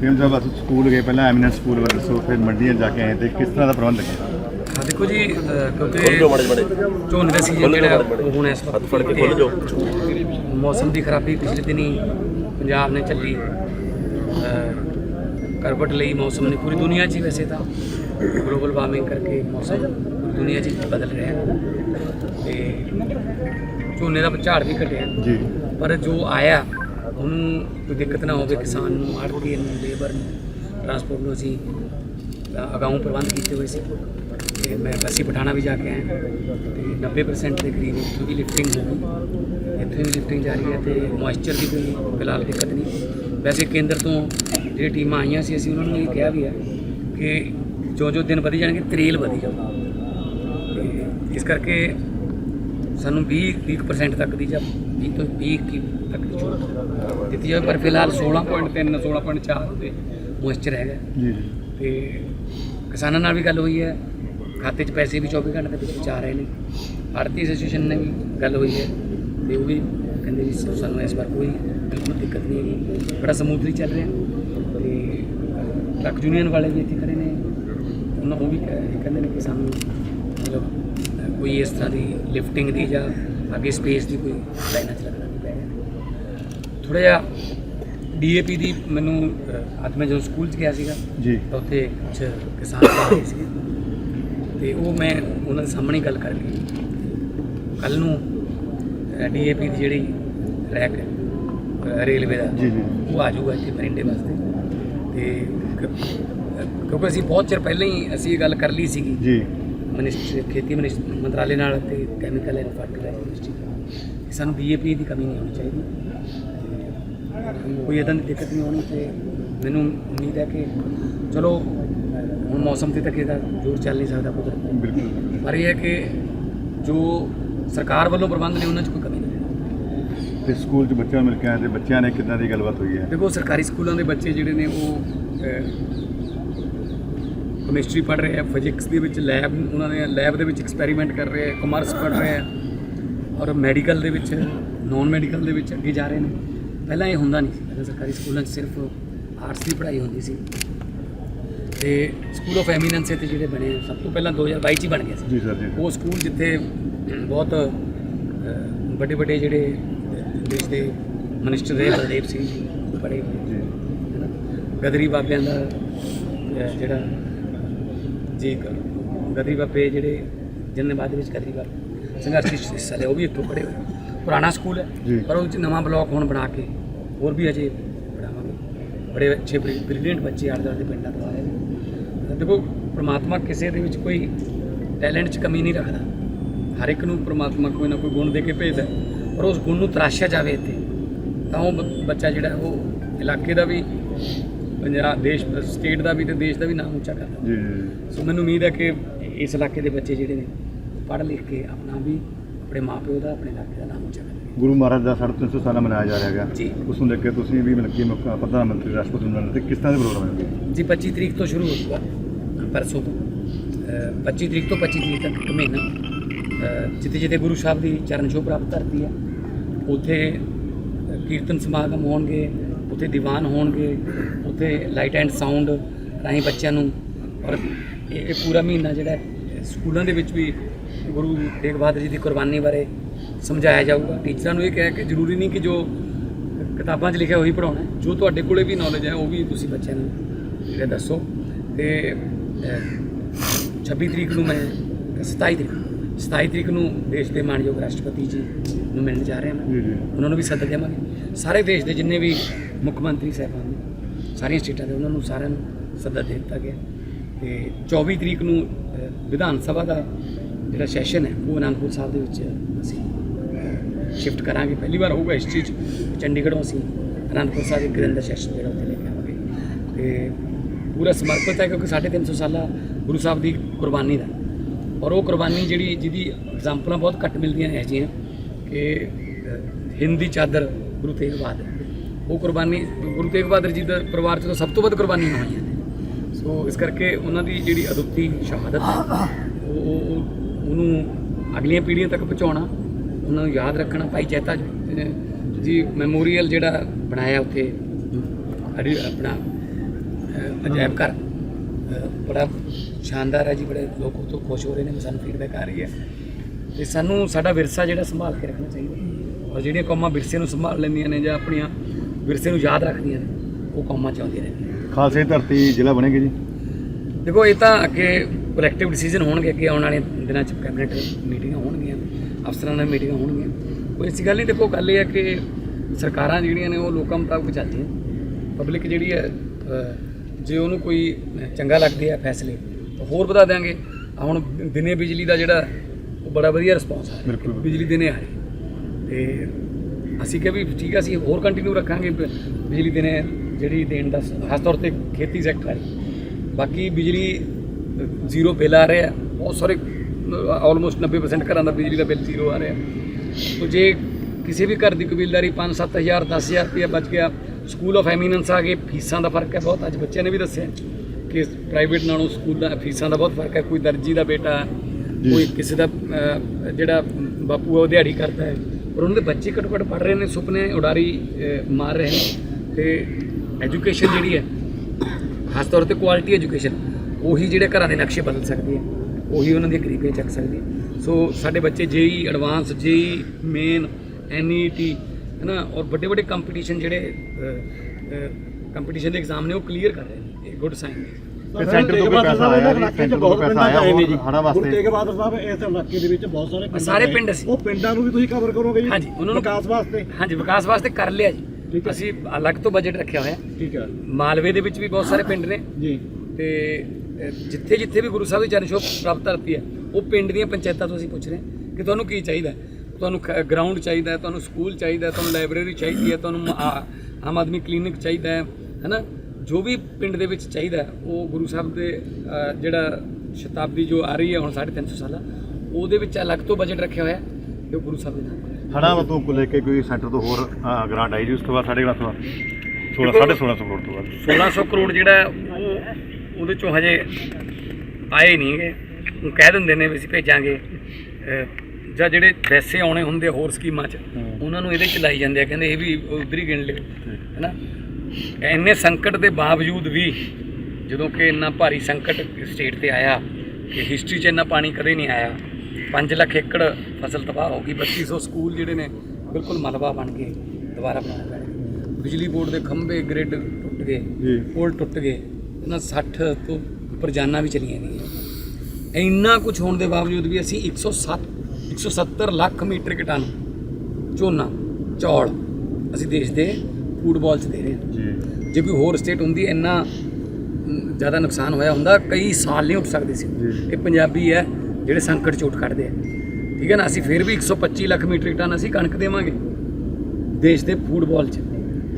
Same ਸਾਹਿਬ ਅਸੀਂ school ਗਏ ਪਹਿਲਾਂ ਐਮੀਨੈਂਸ ਸਕੂਲ ਵੱਲ ਦੱਸੋ ਫਿਰ ਮੰਡੀਆਂ ਜਾ ਕੇ ਆਏ ਤੇ ਕਿਸ ਤਰ੍ਹਾਂ ਦਾ ਪ੍ਰਬੰਧ ਹਾਂ ਦੇਖੋ ਜੀ ਕਿਉਂਕਿ ਝੋਨੇ ਦਾ ਸੀਜ਼ਨ ਜਿਹੜਾ ਉਹ ਹੁਣ ਇਸ ਵਕਤ ਫੜ ਕੇ ਮੌਸਮ ਦੀ ਖਰਾਬੀ ਪਿਛਲੇ ਦਿਨੀ ਪੰਜਾਬ ਨੇ ਚੱਲੀ। ਅਹ ਕਰਵਟ ਲਈ ਮੌਸਮ ਨੇ ਪੂਰੀ ਦੁਨੀਆ 'ਚ ਹੀ ਵੈਸੇ ਤਾਂ ਗਲੋਬਲ ਵਾਰਮਿੰਗ ਕਰਕੇ ਮੌਸਮ ਪੂਰੀ ਦੁਨੀਆ 'ਚ ਹੀ ਬਦਲ ਰਿਹਾ ਹੈ। ਤੇ ਝੋਨੇ ਦਾ ਝਾੜ ਵੀ ਘਟਿਆ। ਜੀ। ਪਰ ਜੋ ਆਇਆ ਉਹਨੂੰ ਕੋਈ ਦਿੱਕਤ ਨਾ ਹੋਵੇ ਕਿਸਾਨ ਨੂੰ, ਆੜ੍ਹਤੀਏ ਨੂੰ, ਲੇਬਰ ਨੂੰ ਟਰਾਂਸਪੋਰਟ ਨੂੰ ਅਸੀਂ ਅਗਾਊਂ ਪ੍ਰਬੰਧ ਕੀਤੇ ਹੋਏ ਸੀ। ਤੇ ਮੈਂ ਅਸੀਂ ਪਠਾਣਾ ਵੀ ਜਾ ਕੇ ਆਇਆ। ਤੇ 90% ਦੇ ਕਰੀਬ ਇੱਥੋਂ ਦੀ ਲਿਫਟਿੰਗ ਹੋ ਗਈ। ਇੱਥੇ ਵੀ ਲਿਫਟਿੰਗ ਜਾਰੀ ਹੈ ਤੇ ਮੋਇਸਚਰ ਦੀ ਕੋਈ ਫਿਲਹਾਲ ਦਿੱਕਤ ਨਹੀਂ। ਵੈਸੇ ਕੇਂਦਰ ਤੋਂ ਜਿਹੜੀ ਟੀਮਾਂ ਆਈਆਂ ਸੀ, ਅਸੀਂ ਉਹਨਾਂ ਨੂੰ ਇਹ ਕਿਹਾ ਵੀ ਹੈ ਕਿ ਜੋ ਜੋ ਦਿਨ ਵਧੀ ਜਾਣਗੇ, ਤਰੇਲ ਵਧੀ ਜਾਊ ਤੇ ਇਸ ਕਰਕੇ ਸਾਨੂੰ 20 20% ਤੱਕ ਦੀ ਜਾਂ 20 ਤੋਂ 20 ਕੀ ਤੱਕ ਛੋਟ ਦਿੱਤੀ ਜਾਵੇ ਪਰ ਫਿਲਹਾਲ 16.3 16.4 ਤੇ ਮੋਇਸਚਰ ਹੈਗਾ। ਜੀ ਤੇ ਕਿਸਾਨਾਂ ਨਾਲ ਵੀ ਗੱਲ ਹੋਈ ਹੈ। ਖਾਤੇ 'ਚ ਪੈਸੇ ਵੀ 24 ਘੰਟੇ ਦੇ ਵਿੱਚ ਆ ਰਹੇ ਨੇ। ਆੜਤੀ ਐਸੋਸੀਏਸ਼ਨ ਨੇ ਵੀ ਗੱਲ ਹੋਈ ਹੈ। ਤੇ ਉਹ ਵੀ ਕਹਿੰਦੇ ਵੀ ਸਾਨੂੰ ਇਸ ਵਾਰ ਕੋਈ ਬਿਲਕੁਲ ਦਿੱਕਤ ਨਹੀਂ ਹੈਗੀ। ਬੜਾ ਸਮੂਥਲੀ ਚੱਲ ਰਿਹਾ। ਤੇ ਟਰੱਕ ਯੂਨੀਅਨ ਵਾਲੇ ਵੀ ਇੱਥੇ ਖੜੇ ਨੇ। ਉਹਨਾਂ ਉਹ ਵੀ ਕਹਿ- ਕਹਿੰਦੇ ਨੇ ਕਿ ਸਾਨੂੰ ਮਤਲਬ ਕੋਈ ਇਸ ਤਰ੍ਹਾਂ ਦੀ ਲਿਫਟਿੰਗ ਦੀ ਜਾਂ ਅੱਗੇ ਸਪੇਸ ਦੀ ਕੋਈ ਲਾਈਨਾਂ 'ਚ ਲੱਗਣਾ ਨਹੀਂ ਪੈਗਾ ਥੋੜਾ ਜਿਹਾ ਡੀਏਪੀ ਦੀ ਮੈਨੂੰ ਅੱਜ ਮੈਂ ਜਦੋਂ ਸਕੂਲ 'ਚ ਗਿਆ ਸੀਗਾ ਜੀ। ਤਾਂ ਉੱਥੇ ਕੁਝ ਕਿਸਾਨ ਆਏ ਸੀ ਤੇ ਉਹ ਮੈਂ ਉਹਨਾਂ ਦੇ ਸਾਹਮਣੇ ਗੱਲ ਕਰਕੇ ਕੱਲ ਨੂੰ ਡੀਏਪੀ ਦੀ ਜਿਹੜੀ ਰੈਕ ਰੇਲਵੇ ਦਾ ਜੀ ਜੀ। ਉਹ ਆ ਜਾਊਗਾ ਇੱਥੇ ਪਰਿੰਡੇ ਵਾਸਤੇ। ਤੇ ਕਿਉਂਕਿ ਅਸੀਂ ਬਹੁਤ ਚਿਰ ਪਹਿਲਾਂ ਹੀ ਅਸੀਂ ਇਹ ਗੱਲ ਕਰ ਲਈ ਸੀਗੀ। ਜੀ। ਮਿਨਿਸਟਰ ਖੇਤੀ ਮਿਨਿਸਟਰ ਮੰਤਰਾਲੇ ਨਾਲ ਤੇ ਕੈਮੀਕਲ ਐਂਡ ਫਰਟੀਲਾਈਜ਼ਰ ਮਿਨਿਸਟਰੀ ਨਾਲ। ਸਾਨੂੰ ਡੀਏਪੀ ਦੀ ਕਮੀ ਨਹੀਂ ਹੋਣੀ ਚਾਹੀਦੀ। ਕੋਈ ਇਦਾਂ ਦੀ ਦਿੱਕਤ ਨਹੀਂ ਹੋਣੀ ਤੇ ਮੈਨੂੰ ਉਮੀਦ ਹੈ ਕਿ ਚਲੋ ਹੁਣ ਮੌਸਮ ਤੇ ਤਾਂ ਕਿਹਦਾ ਜ਼ੋਰ ਚੱਲ ਨਹੀਂ ਸਕਦਾ ਕੁਦਰਤ ਬਿਲਕੁਲ। ਪਰ ਇਹ ਹੈ ਕਿ ਜੋ ਸਰਕਾਰ ਵੱਲੋਂ ਪ੍ਰਬੰਧ ਨੇ ਉਹਨਾਂ 'ਚ ਕੋਈ ਕਮੀ ਨਹੀਂ। ਤੇ ਸਕੂਲ 'ਚ ਬੱਚਿਆਂ ਮਿਲ ਕੇ ਆਏ ਤੇ ਬੱਚਿਆਂ ਨੇ ਕਿੱਦਾਂ ਦੀ ਗੱਲਬਾਤ ਹੋਈ ਹੈ? ਦੇਖੋ ਸਰਕਾਰੀ ਸਕੂਲਾਂ ਦੇ ਬੱਚੇ ਜਿਹੜੇ ਨੇ ਉਹ ਕੈਮਿਸਟਰੀ ਪੜ੍ਹ ਰਹੇ ਆ ਫਿਜ਼ਿਕਸ ਦੇ ਵਿੱਚ ਲੈਬ ਉਹਨਾਂ ਨੇ ਲੈਬ ਦੇ ਵਿੱਚ ਐਕਸਪੈਰੀਮੈਂਟ ਕਰ ਰਹੇ ਆ ਕਮਰਸ ਪੜ੍ਹ ਰਹੇ ਆ ਔਰ ਮੈਡੀਕਲ ਦੇ ਵਿੱਚ ਨਾਨ ਮੈਡੀਕਲ ਦੇ ਵਿੱਚ ਅੱਗੇ ਜਾ ਰਹੇ ਨੇ। ਪਹਿਲਾਂ ਇਹ ਹੁੰਦਾ ਨਹੀਂ ਸੀ ਪਹਿਲਾਂ ਸਰਕਾਰੀ ਸਕੂਲਾਂ 'ਚ ਸਿਰਫ ਆਰਟਸ ਦੀ ਪੜ੍ਹਾਈ ਹੁੰਦੀ ਸੀ। ਤੇ ਸਕੂਲ ਆਫ ਐਮੀਨੈਂਸ ਤੇ ਜਿਹੜੇ ਬਣੇ ਸਭ ਤੋਂ ਪਹਿਲਾਂ 2022 'ਚ ਹੀ ਬਣ ਗਿਆ ਸੀ। ਜੀ ਸਰ ਜੀ ਉਹ ਸਕੂਲ ਜਿੱਥੇ ਬਹੁਤ ਵੱਡੇ ਵੱਡੇ ਜਿਹੜੇ ਦੇਸ਼ ਦੇ ਮਨਿਸਟਰ ਰਹੇ ਬਲਦੇਵ ਸਿੰਘ ਜੀ ਬੜੇ। ਗਦਰੀ ਬਾਬਿਆਂ ਦਾ ਜਿਹੜਾ ਜੀ ਗ- ਗਦਰੀ ਬਾਬੇ ਜਿਹੜੇ ਜਿਨ੍ਹਾਂ ਬਾਅਦ ਵਿੱਚ ਗਦਰੀ ਬਾਬੇ ਸੰਘਰਸ਼ ਵਿੱਚ ਹਿੱਸਾ ਲਿਆ ਉਹ ਵੀ ਇੱਥੋਂ ਪੜ੍ਹੇ ਹੋਏ ਪੁਰਾਣਾ ਸਕੂਲ ਹੈ ਜੀ। ਪਰ ਉਹ 'ਚ ਨਵਾਂ ਬਲਾਕ ਹੁਣ ਬਣਾ ਕੇ ਹੋਰ ਵੀ ਅਜੇ ਪੜਾਵਾਂਗੇ ਬੜੇ ਅੱਛੇ ਬ੍ਰਿਲੀਅੰਟ ਬੱਚੇ ਆਲੇ ਦੁਆਲੇ ਦੇ ਪਿੰਡਾਂ ਤੋਂ ਆਏ ਨੇ ਦੇਖੋ ਪ੍ਰਮਾਤਮਾ ਕਿਸੇ ਦੇ ਵਿੱਚ ਕੋਈ ਟੈਲੈਂਟ 'ਚ ਕਮੀ ਨਹੀਂ ਰੱਖਦਾ ਹਰ ਇੱਕ ਨੂੰ ਪ੍ਰਮਾਤਮਾ ਕੋਈ ਨਾ ਕੋਈ ਗੁਣ ਦੇ ਕੇ ਭੇਜਦਾ। ਪਰ ਉਸ ਗੁਣ ਨੂੰ ਤਰਾਸ਼ਿਆ ਜਾਵੇ ਇੱਥੇ ਤਾਂ ਉਹ ਬੱਚਾ ਜਿਹੜਾ ਉਹ ਇਲਾਕੇ ਦਾ ਵੀ ਪੰਜਾਬ ਦੇਸ਼ ਸਟੇਟ ਦਾ ਵੀ ਤੇ ਦੇਸ਼ ਦਾ ਵੀ ਨਾਮ ਉੱਚਾ ਕਰਦਾ। ਜੀ ਜੀ। ਸੋ ਮੈਨੂੰ ਉਮੀਦ ਹੈ ਕਿ ਇਸ ਇਲਾਕੇ ਦੇ ਬੱਚੇ ਜਿਹੜੇ ਨੇ ਪੜ੍ਹ ਲਿਖ ਕੇ ਆਪਣਾ ਵੀ ਆਪਣੇ ਮਾਪਿਓ ਦਾ ਆਪਣੇ ਇਲਾਕੇ ਦਾ ਨਾਮ ਉੱਚਾ ਕਰਨਗੇ। ਗੁਰੂ ਮਹਾਰਾਜ ਦਾ 350 ਸਾਲਾ ਮਨਾਇਆ ਜਾ ਰਿਹਾ ਜੀ। ਉਸ ਨੂੰ ਲੈ ਕੇ ਤੁਸੀਂ ਵੀ ਮਤਲਬ ਕਿ ਮੁੱਖ ਪ੍ਰਧਾਨ ਮੰਤਰੀ ਰਾਸ਼ਟਰਪਤੀ ਨੂੰ ਮਿਲਣ ਤੇ ਕਿਸ ਤਰ੍ਹਾਂ ਦੇ ਪ੍ਰੋਗਰਾਮ ਹੈ? ਜੀ 25 ਤਰੀਕ ਤੋਂ ਸ਼ੁਰੂ ਹੋ ਜੂਗਾ ਪਰਸੋਂ ਤੋਂ। ਅਹ 25 ਤਰੀਕ ਤੋਂ 25 ਤਰੀਕ ਤੱਕ ਇੱਕ ਮਹੀਨਾ। ਜਿੱਥੇ ਜਿੱਥੇ ਗੁਰੂ ਸਾਹਿਬ ਦੀ ਚਰਨ ਛੋਹ ਪ੍ਰਾਪਤ ਧਰਤੀ ਹੈ ਉੱਥੇ ਕੀਰਤਨ ਸਮਾਗਮ ਹੋਣਗੇ ਉੱਥੇ ਦੀਵਾਨ ਹੋਣਗੇ ਉੱਥੇ ਲਾਈਟ ਐਂਡ ਸਾਊਂਡ ਰਾਹੀਂ ਬੱਚਿਆਂ ਨੂੰ ਔਰ ਇਹ ਇਹ ਪੂਰਾ ਮਹੀਨਾ ਜਿਹੜਾ ਸਕੂਲਾਂ ਦੇ ਵਿੱਚ ਵੀ ਗੁਰੂ ਤੇਗ ਬਹਾਦਰ ਜੀ ਦੀ ਕੁਰਬਾਨੀ ਬਾਰੇ ਸਮਝਾਇਆ ਜਾਊਗਾ। ਟੀਚਰਾਂ ਨੂੰ ਇਹ ਕਹਿ ਕੇ ਜ਼ਰੂਰੀ ਨਹੀਂ ਕਿ ਜੋ ਕਿਤਾਬਾਂ 'ਚ ਲਿਖਿਆ ਉਹੀ ਪੜਾਉਣਾ ਜੋ ਤੁਹਾਡੇ ਕੋਲੇ ਵੀ ਨੌਲੇਜ ਹੈ ਉਹ ਵੀ ਤੁਸੀਂ ਬੱਚਿਆਂ ਨੂੰ ਜਿਹੜਾ ਦੱਸੋ। ਤੇ ਅਹ, 26 ਤਰੀਕ ਨੂੰ ਮੈਂ 27 ਤਰੀਕ 27 ਤਰੀਕ ਨੂੰ ਦੇਸ਼ ਦੇ ਮਾਨਯੋਗ ਰਾਸ਼ਟਰਪਤੀ ਜੀ ਨੂੰ ਮਿਲਣ ਜਾ ਰਿਹਾ ਮੈਂ। ਉਹਨਾਂ ਨੂੰ ਵੀ ਸੱਦਾ ਦੇਵਾਂਗੇ। ਸਾਰੇ ਦੇਸ਼ ਦੇ ਜਿੰਨੇ ਵੀ ਮੁੱਖ ਮੰਤਰੀ ਸਾਹਿਬਾਨ ਸਾਰੀਆਂ ਸਟੇਟਾਂ ਦੇ ਉਹਨਾਂ ਨੂੰ ਸਾਰਿਆਂ ਨੂੰ ਸੱਦਾ ਦੇ ਦਿੱਤਾ ਗਿਆ। ਤੇ 24 ਤਰੀਕ ਨੂੰ ਵਿਧਾਨ ਸਭਾ ਦਾ ਜਿਹੜਾ ਸੈਸ਼ਨ ਹੈ, ਉਹ ਅਨੰਦਪੁਰ ਸਾਹਿਬ ਦੇ ਵਿੱਚ ਅਸੀਂ ਸ਼ਿਫਟ ਕਰਾਂਗੇ। ਪਹਿਲੀ ਵਾਰ ਹੋਊਗਾ ਹਿਸਟਰੀ 'ਚ। ਚੰਡੀਗੜ੍ਹੋਂ ਅਸੀਂ ਅਨੰਦਪੁਰ ਸਾਹਿਬ ਇੱਕ ਦਿਨ ਦਾ ਸੈਸ਼ਨ ਜਿਹੜਾ ਉੱਥੇ ਲੈ ਕੇ ਆਵਾਂਗੇ। ਤੇ ਪੂਰਾ ਸਮਰਪਿਤ ਹੈ ਕਿਉਂਕਿ 350 ਸਾਲਾ ਗੁਰੂ ਸਾਹਿਬ ਦੀ ਕੁਰਬਾਨੀ ਦਾ। ਔਰ ਉਹ ਕੁਰਬਾਨੀ ਜਿਹੜੀ, ਜਿਹਦੀ ਐਗਜ਼ਾਮਪਲਾਂ ਬਹੁਤ ਘੱਟ ਮਿਲਦੀਆਂ ਨੇ ਜਿਹੀਆਂ ਕਿ ਹਿੰਦੀ ਚਾਦਰ ਗੁਰੂ ਤੇਗ ਬਹਾਦਰ। ਉਹ ਕੁਰਬਾਨੀ ਗੁਰੂ ਤੇਗ ਬਹਾਦਰ ਜੀ ਦਾ ਪਰਿਵਾਰ 'ਚ ਤਾਂ ਸਭ ਤੋਂ ਵੱਧ ਕੁਰਬਾਨੀਆਂ ਹੋਈਆਂ ਨੇ। ਸੋ ਇਸ ਕਰਕੇ ਉਹਨਾਂ ਦੀ ਜਿਹੜੀ ਅਦੁੱਤੀ ਸ਼ਹਾਦਤ ਹੈ ਉਹ ਉਹ- ਉਹਨੂੰ ਅਗਲੀਆਂ ਪੀੜ੍ਹੀਆਂ ਤੱਕ ਪਹੁੰਚਾਉਣਾ ਉਹਨਾਂ ਨੂੰ ਯਾਦ ਰੱਖਣਾ ਭਾਈ ਚੈਤਾ ਜੀ- ਜੀ ਮੈਮੋਰੀਅਲ ਜਿਹੜਾ ਬਣਾਇਆ ਉੱਥੇ ਅੜੀ ਆਪਣਾ ਅਹ, ਅਜਾਇਬ ਘਰ। ਬੜਾ ਸ਼ਾਨਦਾਰ ਹੈ ਜੀ ਬੜੇ ਲੋਕ ਉਹ ਤੋਂ ਖੁਸ਼ ਹੋ ਰਹੇ ਨੇ ਸਾਨੂੰ ਫੀਡਬੈਕ ਆ ਰਹੀ ਹੈ। ਤੇ ਸਾਨੂੰ ਸਾਡਾ ਵਿਰਸਾ ਜਿਹੜਾ ਸੰਭਾਲ ਕੇ ਰੱਖਣਾ ਚਾਹੀਦਾ ਔਰ ਜਿਹੜੀਆਂ ਕੌਮਾਂ ਵਿਰਸੇ ਨੂੰ ਸੰਭਾਲ ਲੈਂਦੀਆਂ ਨੇ ਜਾਂ ਆਪਣੀਆਂ ਵਿਰਸੇ ਨੂੰ ਯਾਦ ਰੱਖਦੀਆਂ ਨੇ ਉਹ ਕੌਮਾਂ ਚਾਹੁੰਦੀਆਂ ਨੇ। ਖਾਲਸੇ ਦੀ ਧਰਤੀ ਜ਼ਿਲ੍ਹਾ ਬਣੇਗੀ ਜੀ? ਦੇਖੋ ਇਹ ਤਾਂ ਅੱਗੇ ਕਲੈਕਟਿਵ ਡਿਸੀਜਨ ਹੋਣਗੇ ਅੱਗੇ ਆਉਣ ਵਾਲੇ ਦਿਨਾਂ 'ਚ ਕੈਬਨਿਟ ਮੀਟਿੰਗਾਂ ਹੋਣਗੀਆਂ ਅਫਸਰਾਂ ਨਾਲ ਮੀਟਿੰਗਾਂ ਹੋਣਗੀਆਂ। ਕੋਈ ਐਸੀ ਗੱਲ ਨਹੀਂ ਦੇਖੋ ਗੱਲ ਇਹ ਹੈ ਕਿ ਸਰਕਾਰਾਂ ਜਿਹੜੀਆਂ ਨੇ ਉਹ ਲੋਕਾਂ ਮੁਤਾਬਕ ਚੱਲਦੀਆਂ ਪਬਲਿਕ ਜਿਹੜੀ ਹੈ ਜੇ ਉਹਨੂੰ ਕੋਈ ਚੰਗਾ ਲੱਗਦੇ ਆ ਫੈਸਲੇ ਤਾਂ ਹੋਰ ਵਧਾ ਆਹ ਹੁਣ ਦਿਨੇ ਬਿਜਲੀ ਦਾ ਜਿਹੜਾ ਉਹ ਬੜਾ ਵਧੀਆ ਰਿਸਪੌਂਸ ਆ ਬਿਲਕੁਲ। ਬਿਜਲੀ ਦਿਨੇ ਆ ਰਹੀ। ਤੇ ਅਸੀਂ ਕਿਹਾ ਵੀ ਠੀਕ ਆ ਅਸੀਂ ਹੋਰ ਕੰਟੀਨਿਊ ਰੱਖਾਂਗੇ ਬਿਜਲੀ ਦਿਨੇ ਜਿਹੜੀ ਦੇਣ ਦਾ ਖਾਸ ਤੌਰ ਤੇ ਖੇਤੀ ਸੈਕਟਰ ਹੈ ਬਾਕੀ ਬਿਜਲੀ ਜ਼ੀਰੋ ਬਿੱਲ ਆ ਰਿਹਾ ਬਹੁਤ ਸਾਰੇ ਆਲਮੋਸਟ 90% ਘਰਾਂ ਦਾ ਬਿਜਲੀ ਦਾ ਬਿੱਲ ਜ਼ੀਰੋ ਆ ਰਿਹਾ। ਤੋ ਜੇ ਕਿਸੇ ਵੀ ਘਰ ਦੀ ਕਬੀਲਦਾਰੀ 5-7000 10000 ਰੁਪਏ ਬਚ ਗਿਆ ਸਕੂਲ ਆਫ ਐਮੀਨੈਂਸ ਆ ਗਏ ਫੀਸਾਂ ਦਾ ਫ਼ਰਕ ਹੈ ਬਹੁਤ ਅੱਜ ਬੱਚਿਆਂ ਨੇ ਵੀ ਦੱਸਿਆ ਕਿ ਪ੍ਰਾਈਵੇਟ ਨਾਲੋਂ ਸਕੂਲ ਦਾ ਫੀਸਾਂ ਦਾ ਬਹੁਤ ਫ਼ਰਕ ਹੈ ਕੋਈ ਦਰਜੀ ਦਾ ਬੇਟਾ। ਕੋਈ ਕਿਸੇ ਦਾ ਜਿਹੜਾ ਬਾਪੂ ਆ ਉਹ ਦਿਹਾੜੀ ਕਰਦਾ ਹੈ। ਔਰ ਉਹਨਾਂ ਦੇ ਬੱਚੇ ਘੱਟੋ ਘੱਟ ਪੜ੍ਹ ਰਹੇ ਨੇ ਸੁਪਨੇ ਉਡਾਰੀ ਮਾਰ ਰਹੇ ਨੇ ਤੇ ਐਜੂਕੇਸ਼ਨ ਜਿਹੜੀ ਹੈ ਖਾਸ ਤੌਰ ਤੇ ਕੁਆਲਿਟੀ ਐਜੂਕੇਸ਼ਨ ਉਹੀ ਜਿਹੜੇ ਘਰਾਂ ਦੇ ਨਕਸ਼ੇ ਬਦਲ ਸਕਦੀ ਹੈ ਉਹੀ ਉਹਨਾਂ ਦੀਆਂ ਗਰੀਬੀਆਂ ਚੱਕ ਸਕਦੀ ਹੈ ਸੋ ਸਾਡੇ ਬੱਚੇ ਜੇਈ ਐਡਵਾਂਸ ਜੇਈ ਮੇਨ ਐਨਈਟੀ ਹੈ ਨਾ ਔਰ ਵੱਡੇ ਵੱਡੇ ਕੰਪੀਟੀਸ਼ਨ ਜਿਹੜੇ ਕੰਪੀਟੀਸ਼ਨ ਦੇ ਐਗਜ਼ਾਮ ਨੇ ਉਹ ਕਲੀਅਰ ਕਰ ਰਹੇ ਨੇ ਇਹ ਗੁੱਡ ਸਾਈਨ ਹੈ ਤੇ ਸੈਂਟਰ ਤੋਂ ਕੋਈ ਪੈਸਾ ਆਇਆ ਜੀ? ਸੈਂਟਰ ਤੋਂ ਪੈਸਾ ਆਇਆ ਹੋਰ ਹੜਾ ਗੁਰੂ ਤੇਗ ਵਾਸਤੇ ਬਹਾਦਰ ਸਾਹਿਬ ਇਸ ਇਲਾਕੇ ਦੇ ਵਿੱਚ ਬਹੁਤ ਸਾਰੇ ਪਿੰਡ ਸਾਰੇ। ਪਿੰਡ ਸੀ। ਉਹ ਪਿੰਡਾਂ ਨੂੰ ਵੀ ਤੁਸੀਂ ਕਵਰ ਕਰੋਗੇ ਜੀ? ਹਾਂਜੀ, ਉਹਨਾਂ ਨੂੰ- ਵਿਕਾਸ ਵਾਸਤੇ? ਹਾਂਜੀ ਵਿਕਾਸ ਵਾਸਤੇ ਕਰ ਲਿਆ ਜੀ। ਅਸੀਂ ਅਲੱਗ ਤੋਂ ਬਜਟ ਰੱਖਿਆ ਹੋਇਆ। ਠੀਕ ਹੈ। ਮਾਲਵੇ ਦੇ ਵਿੱਚ ਵੀ ਬਹੁਤ ਸਾਰੇ ਪਿੰਡ ਨੇ। ਜੀ। ਤੇ ਜਿੱਥੇ ਜਿੱਥੇ ਵੀ ਗੁਰੂ ਸਾਹਿਬ ਦੀ ਚਰਨ ਛੋਹ ਪ੍ਰਾਪਤ ਧਰਤੀ ਹੈ ਉਹ ਪਿੰਡ ਦੀਆਂ ਪੰਚਾਇਤਾਂ ਤੋਂ ਅਸੀਂ ਪੁੱਛ ਰਹੇ ਹਾਂ ਕਿ ਤੁਹਾਨੂੰ ਕੀ ਚਾਹੀਦਾ? ਤੁਹਾਨੂੰ ਗਰਾਊਂਡ ਚਾਹੀਦਾ ਹੈ ਤੁਹਾਨੂੰ ਸਕੂਲ ਚਾਹੀਦਾ ਹੈ ਤੁਹਾਨੂੰ ਲਾਇਬ੍ਰੇਰੀ ਚਾਹੀਦੀ ਹੈ ਤੁਹਾਨੂੰ ਆਮ ਆਦਮੀ ਕਲੀਨਿਕ ਚਾਹੀਦਾ ਹੈ ਹੈਨਾ? ਜੋ ਵੀ ਪਿੰਡ ਦੇ ਵਿੱਚ ਚਾਹੀਦਾ ਉਹ ਗੁਰੂ ਸਾਹਿਬ ਦੇ ਜਿਹੜਾ ਸ਼ਤਾਬਦੀ ਜੋ ਆ ਰਹੀ ਹੈ ਹੁਣ 350 ਸਾਲਾ ਉਹਦੇ ਵਿੱਚ ਅਲੱਗ ਤੋਂ ਬਜਟ ਰੱਖਿਆ ਹੋਇਆ ਹੈ ਕਿ ਉਹ ਗੁਰੂ ਸਾਹਿਬ ਦੇ ਨਾਮ ਹੜਾ ਤੋਂ ਕੋ ਲੈ ਕੇ ਕੋਈ ਸੈਂਟਰ ਤੋਂ ਹੋਰ ਗ੍ਰਾਂਟ ਆਈ ਜੀ ਉਸ ਤੋਂ ਬਾਅਦ ਸਾਡੇ ਤੋਂ 16 1650 ਕਰੋੜ ਤੋਂ ਬਾਅਦ। 1600 ਕਰੋੜ ਜਿਹੜਾ ਉਹਦੇ ਚੋਂ ਹਜੇ ਆਏ ਨਹੀਂਗੇ ਉਹ ਕਹਿ ਦਿੰਦੇ ਨੇ ਵੀ ਅਸੀਂ ਭੇਜਾਂਗੇ ਜਾਂ ਜਿਹੜੇ ਵੈਸੇ ਆਉਣੇ ਹੁੰਦੇ ਹੋਰ ਸਕੀਮਾਂ 'ਚ ਉਹਨਾਂ ਨੂੰ ਇਹਦੇ 'ਚ ਲਾਈ ਜਾਂਦੇ ਆ ਕਹਿੰਦੇ ਇਹ ਵੀ ਉਧਰ ਹੀ ਗਿਣ ਲਿਓ ਹੈਨਾ? ਇੰਨੇ ਸੰਕਟ ਦੇ ਬਾਵਜੂਦ ਵੀ ਜਦੋਂ ਕਿ ਇੰਨਾ ਭਾਰੀ ਸੰਕਟ ਸਟੇਟ ਤੇ ਆਇਆ ਕਿ ਹਿਸਟਰੀ 'ਚ ਇੰਨਾ ਪਾਣੀ ਕਦੇ ਨਹੀਂ ਆਇਆ 5 ਲੱਖ ਏਕੜ ਫਸਲ ਤਬਾਹ ਹੋ ਗਈ 3200 ਸਕੂਲ ਜਿਹੜੇ ਨੇ ਬਿਲਕੁਲ ਮਲਬਾ ਬਣ ਗਏ ਦੁਬਾਰਾ ਬਣਾਉਣੇ ਪੈਣੇ। ਬਿਜਲੀ ਬੋਰਡ ਦੇ ਖੰਭੇ ਗ੍ਰਿਡ ਟੁੱਟ ਗਏ ਪੁਲ ਟੁੱਟ ਗਏ ਇਹਨਾਂ 60 ਤੋਂ ਉੱਪਰ ਜਾਨਾਂ ਵੀ ਚਲੀਆਂ ਗਈਆਂ। ਇੰਨਾ ਕੁਝ ਹੋਣ ਦੇ ਬਾਵਜੂਦ ਵੀ ਅਸੀਂ 107 170 ਲੱਖ ਮੀਟ੍ਰਿਕ ਟਨ ਝੋਨਾ ਚੌਲ ਅਸੀਂ ਦੇਸ਼ ਦੇ ਫੂਡ ਬਾਲ 'ਚ ਦੇ ਰਹੇ ਹਾਂ ਜੀ। ਜੇ ਕੋਈ ਹੋਰ ਸਟੇਟ ਹੁੰਦੀ ਇੰਨਾ ਜ਼ਿਆਦਾ ਨੁਕਸਾਨ ਹੋਇਆ ਹੁੰਦਾ ਕਈ ਸਾਲ ਨਹੀਂ ਉੱਠ ਸਕਦੇ ਸੀ। ਇਹ ਪੰਜਾਬੀ ਹੈ ਜਿਹੜੇ ਸੰਕਟ ਚ ਉੱਠ ਕੱਢਦੇ ਆ। ਠੀਕ ਹੈ ਨਾ? ਅਸੀਂ ਫਿਰ ਵੀ 125 ਲੱਖ ਮੀਟ੍ਰਿਕ ਟਨ ਅਸੀਂ ਕਣਕ ਦੇਵਾਂਗੇ ਦੇਸ਼ ਦੇ ਫੂਡ ਬਾਲ 'ਚ।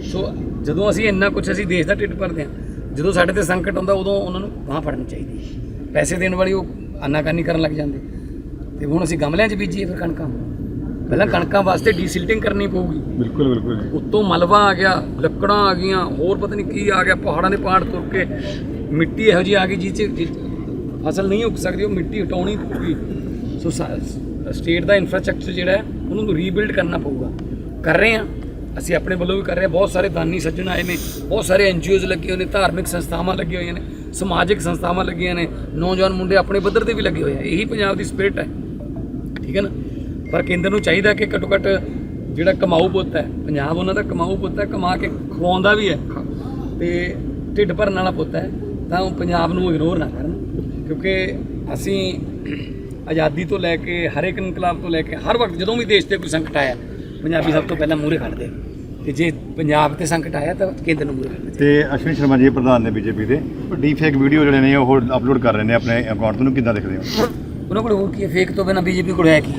ਸੋ ਜਦੋਂ ਅਸੀਂ ਇੰਨਾ ਕੁਝ ਅਸੀਂ ਦੇਸ਼ ਦਾ ਢਿੱਡ ਭਰਦੇ ਹਾਂ ਜਦੋਂ ਸਾਡੇ ਤੇ ਸੰਕਟ ਆਉਂਦਾ ਉਦੋਂ ਉਹਨਾਂ ਨੂੰ ਬਾਂਹ ਫੜਨੀ ਚਾਹੀਦੀ ਪੈਸੇ ਦੇਣ ਵਾਲੀ ਉਹ ਆਨਾਕਾਨੀ ਕਰਨ ਲੱਗ ਜਾਂਦੇ। ਤੇ ਹੁਣ ਅਸੀਂ ਗਮਲਿਆਂ 'ਚ ਬੀਜੀਏ ਫਿਰ ਕਣਕਾਂ। ਪਹਿਲਾਂ ਕਣਕਾਂ ਵਾਸਤੇ ਡੀਸਿਲਟਿੰਗ ਕਰਨੀ ਪਊਗੀ। ਬਿਲਕੁਲ ਬਿਲਕੁਲ ਜੀ। ਉੱਤੋਂ ਮਲਬਾ ਆ ਗਿਆ ਲੱਕੜਾਂ ਆ ਗਈਆਂ ਹੋਰ ਪਤਾ ਨਹੀਂ ਕੀ ਆ ਗਿਆ ਪਹਾੜਾਂ ਦੇ ਪਹਾੜ ਤੁਰ ਕੇ ਮਿੱਟੀ ਇਹੋ ਜਿਹੀ ਆ ਗਈ ਜਿਹ 'ਚ ਫਸਲ ਨਹੀਂ ਉੱਗ ਸਕਦੀ ਉਹ ਮਿੱਟੀ ਹਟਾਉਣੀ ਪਊਗੀ। ਸੋ ਸਟੇਟ ਦਾ ਇਨਫਰਾਸਟ੍ਰਕਚਰ ਜਿਹੜਾ ਹੈ ਉਹਨੂੰ ਰੀਬਿਲਡ ਕਰਨਾ ਪਊਗਾ। ਕਰ ਰਹੇ ਹਾਂ। ਅਸੀਂ ਆਪਣੇ ਵੱਲੋਂ ਵੀ ਕਰ ਰਹੇ ਹਾਂ। ਬਹੁਤ ਸਾਰੇ ਦਾਨੀ ਸੱਜਣ ਆਏ ਨੇ ਬਹੁਤ ਸਾਰੇ ਐਨਜੀਓਜ਼ ਲੱਗੇ ਹੋਏ ਨੇ ਧਾਰਮਿਕ ਸੰਸਥਾਵਾਂ ਲੱਗੀਆਂ ਹੋਈਆਂ ਨੇ ਸਮਾਜਿਕ ਸੰਸਥਾਵਾਂ ਲੱਗੀਆਂ ਨੇ ਨੌਜਵਾਨ ਮੁੰਡੇ ਆਪਣੇ ਪੱਧਰ ਤੇ ਵੀ ਲੱਗੇ ਹੋਏ ਆ। ਇਹੀ ਪੰਜਾਬ ਦੀ ਸਪਿਰਿਟ ਹੈ। ਠੀਕ ਹੈ ਨਾ? ਪਰ ਕੇਂਦਰ ਨੂੰ ਚਾਹੀਦਾ ਕਿ ਘੱਟੋ ਘੱਟ ਜਿਹੜਾ ਕਮਾਊ ਪੁੱਤ ਹੈ ਪੰਜਾਬ ਉਹਨਾਂ ਦਾ ਕਮਾਊ ਪੁੱਤ ਹੈ ਕਮਾ ਕੇ ਖਵਾਉਂਦਾ ਵੀ ਹੈ। ਤੇ ਢਿੱਡ ਭਰਨ ਵਾਲਾ ਪੁੱਤ ਹੈ ਤਾਂ ਉਹ ਪੰਜਾਬ ਨੂੰ ਇਗਨੋਰ ਨਾ ਕਰਨ ਕਿਉਂਕਿ ਅਸੀਂ ਆਜ਼ਾਦੀ ਤੋਂ ਲੈ ਕੇ ਹਰ ਇੱਕ ਇਨਕਲਾਬ ਤੋਂ ਲੈ ਕੇ ਹਰ ਵਕਤ ਜਦੋਂ ਵੀ ਦੇਸ਼ ਤੇ ਕੋਈ ਸੰਕਟ ਆਇਆ ਪੰਜਾਬੀ ਸਭ ਤੋਂ ਪਹਿਲਾਂ ਮੂਹਰੇ ਖੜਦੇ ਤੇ ਜੇ ਪੰਜਾਬ ਤੇ ਸੰਕਟ ਆਇਆ ਤਾਂ ਕੇਂਦਰ ਨੂੰ ਮੂਹਰੇ ਤੇ ਅਸ਼ਵਨੀ ਸ਼ਰਮਾ ਜੀ ਪ੍ਰਧਾਨ ਨੇ ਬੀਜੇਪੀ ਦੇ। ਡੀ ਫੇਕ ਵੀਡੀਓ ਜਿਹੜੇ ਨੇ ਉਹ ਅਪਲੋਡ ਕਰ ਰਹੇ ਨੇ ਆਪਣੇ ਅਕਾਊਂਟ ਤੋਂ ਕਿੱਦਾਂ ਦੇਖਦੇ ਹੋ? ਉਹਨਾਂ ਕੋਲ ਹੋਰ ਕੀ ਫੇਕ ਤੋਂ ਬਿਨਾਂ ਬੀਜੇਪੀ ਕੋਲ ਹੈ ਕੀ